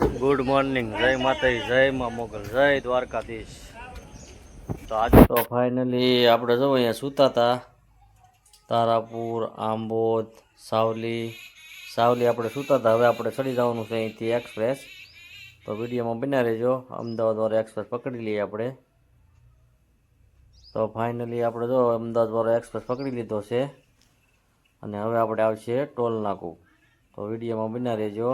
Good morning જય માતાજી, જય મા મોગલ, જય દ્વારકાધીશ. તો આજે તો ફાઇનલી આપણે જો અહીંયા સૂતા હતા તારાપુર, આંબોદ, સાવલી. સાવલી આપણે સૂતા હતા હવે આપણે ચડી જવાનું છે અહીંથી એક્સપ્રેસ તો વિડીયોમાં બના રહેજો. અમદાવાદ વાળો એક્સપ્રેસ પકડી લઈએ આપણે. તો ફાઇનલી આપણે જો અમદાવાદ વાળો એક્સપ્રેસ પકડી લીધો છે. અને હવે આપણે આવશે ટોલ નાકું તો વિડીયોમાં બના રહેજો.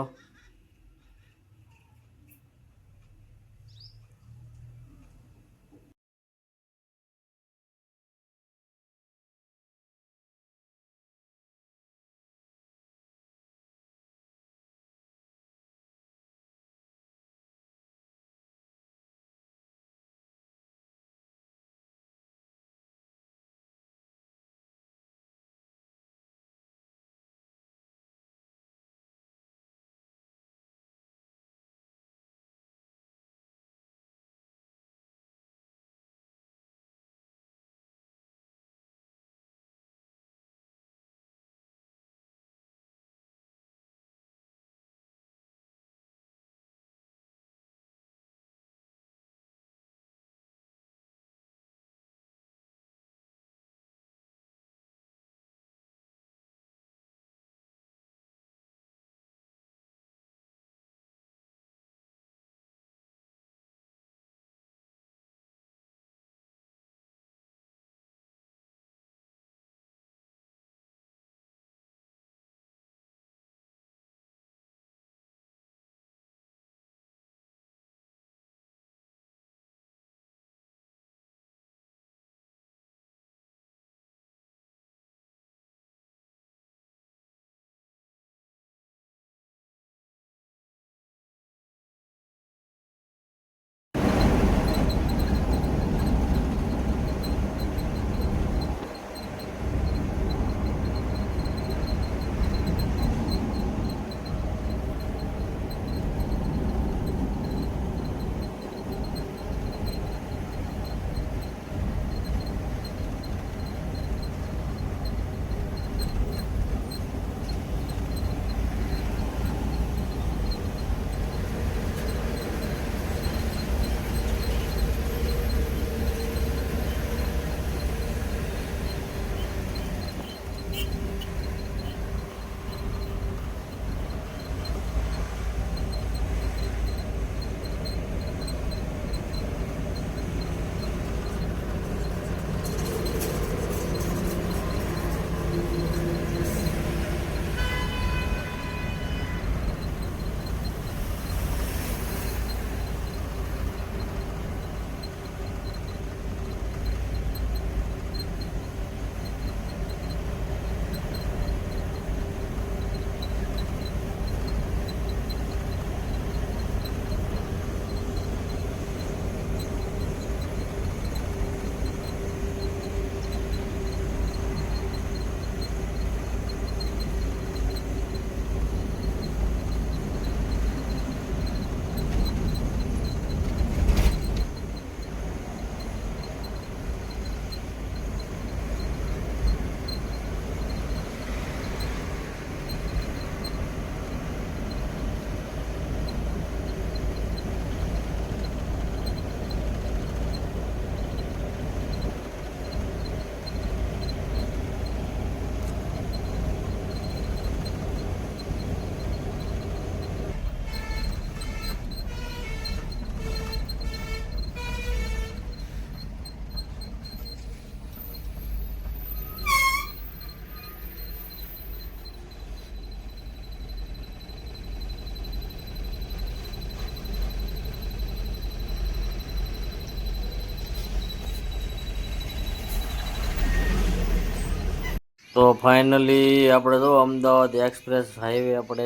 તો ફાઇનલી આપણે તો અમદાવાદ એક્સપ્રેસ હાઈવે આપણે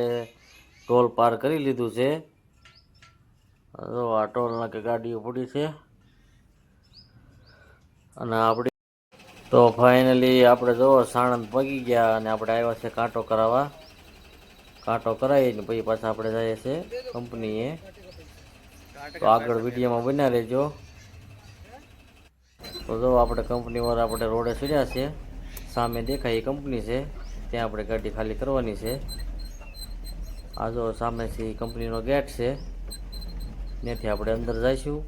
ટોલ પાર કરી લીધું છે. જો આ ટોલ કે ગાડીઓ પડી છે. અને આપણી તો ફાઇનલી આપણે જો સાણંદ પગી ગયા અને આપણે આવ્યા છે કાંટો કરાવવા. કાંટો કરાવીને પછી પાછા આપણે જઈએ છીએ કંપનીએ. તો આગળ વિડીયોમાં બન્યા રહેજો. તો જો આપણે કંપનીવાળા આપણે રોડે ચડ્યા છે. સામે દેખાય એ કંપની છે. ત્યાં આપણે ગાડી ખાલી કરવાની છે. આ જો સામેથી કંપનીનો ગેટ છે. ત્યાંથી આપણે અંદર જઈશું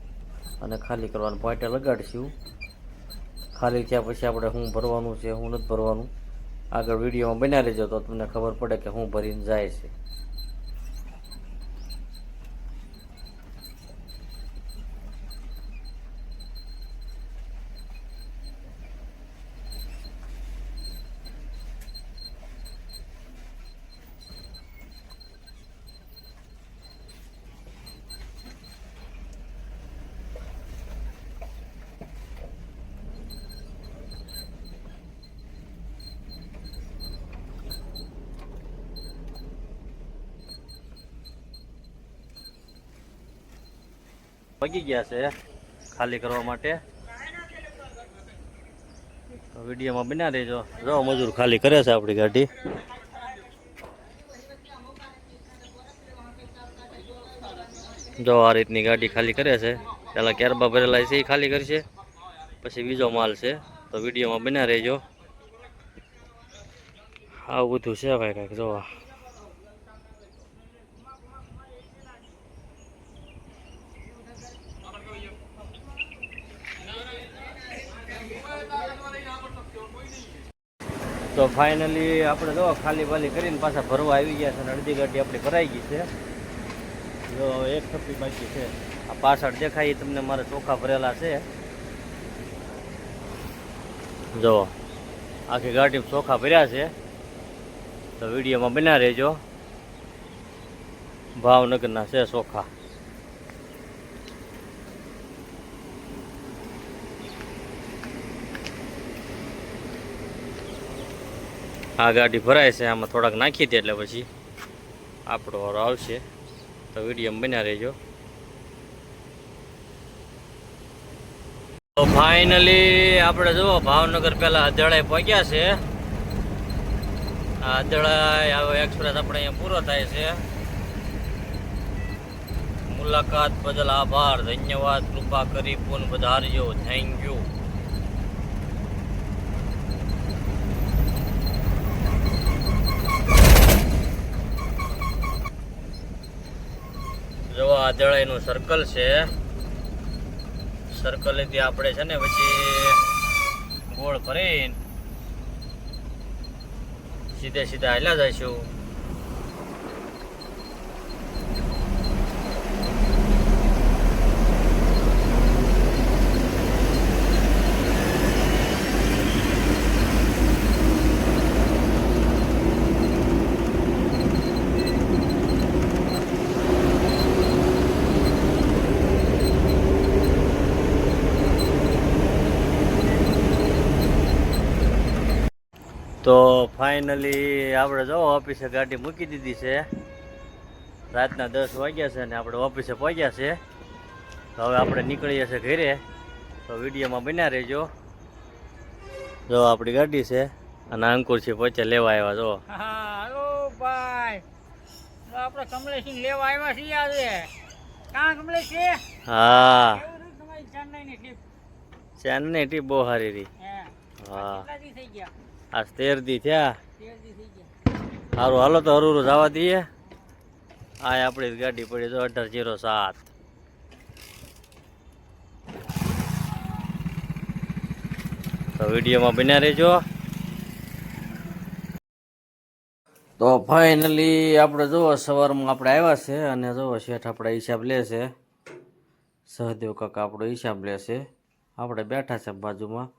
અને ખાલી કરવાનું પોઈન્ટ લગાડીશું. ખાલી થયા પછી આપણે શું ભરવાનું છે શું નથી ભરવાનું. આગળ વિડીયોમાં બનાવી લેજો તો તમને ખબર પડે કે હું ભરીને જાય છે. પગી ગયા છે ખાલી કરવા માટે. વિડીયોમાં બના રહેજો. જો મજૂર ખાલી કરે છે આપણી ગાડી. જો આ રીતની ગાડી ખાલી કરે છે. પહેલાં કેરબા ભરેલા છે એ ખાલી કરશે. પછી બીજો માલ છે. તો વિડીયોમાં બના રહેજો. આવું બધું છે ભાઈ કાંઈક, જોવા. તો ફાઇનલી આપણે જો ખાલી વાલી કરીને પાછા ભરવા આવી ગયા છે અને અડધી ગાડી આપણી ભરાઈ ગઈ છે. જો એક થપ્પી બાકી છે. આ પાછળ દેખાય તમને મારે ચોખા ભરેલા છે. જો, આખી ગાડીમાં ચોખા ભર્યા છે. તો વિડીયોમાં બના રહેજો. ભાવનગરના છે ચોખા. આ ગાડી ભરાય છે, આમાં થોડાક નાખી દે એટલે પછી આપણો વારો આવશે. તો વીડિયો બન્યા રહેજો. તો ફાઇનલી આપણે જુઓ ભાવનગર પહેલાં અદળાએ પહોંચ્યા છે. આ અદળાય હવે એક્સપ્રેસ આપણે અહીંયા પૂરો થાય છે. મુલાકાત બદલ આભાર, ધન્યવાદ, કૃપા કરી, પૂન વધારજો થેન્ક યુ જો આ દળાઈનું સર્કલ છે સર્કલેથી આપણે છે ને પછી ગોળ ભરીને સીધે સીધા હાલ્યા જઈશું. તો ફાઇનલી આપણે જો ઓફિસે ગાડી મૂકી દીધી છે. રાતના દસ વાગ્યા છે અને આપણે ઓફિસે પહોંચ્યા છે. તો હવે આપણે નીકળીએ છીએ ઘરે. તો વિડીયોમાં બન્યા રહેજો. જો આપણી ગાડી છે અને અંકુરથી પહોંચે લેવા આવ્યા જો. આપણે કમલેશી લેવા આવ્યા છીએ આજે. કાં કમલેશ છે? હા. ટ્રીપ ચેન્નઈ ટી બહુ સારી રહી. હા. કેટલા થઈ ગયા? આ તેર દી થયા. સારું હાલો તો હરું જવા દઈએ. આ આપણી ગાડી પડી તો અઢાર જીરો સાત. તો વિડીયોમાં બન્યા રહેજો. તો ફાઇનલી આપણે જુઓ, સવારમાં આપણે આવ્યા છે અને જુઓ, શેઠ આપણે હિસાબ લે છે. સહદેવ કાકા આપણો હિસાબ લે છે. આપણે બેઠા છે બાજુમાં.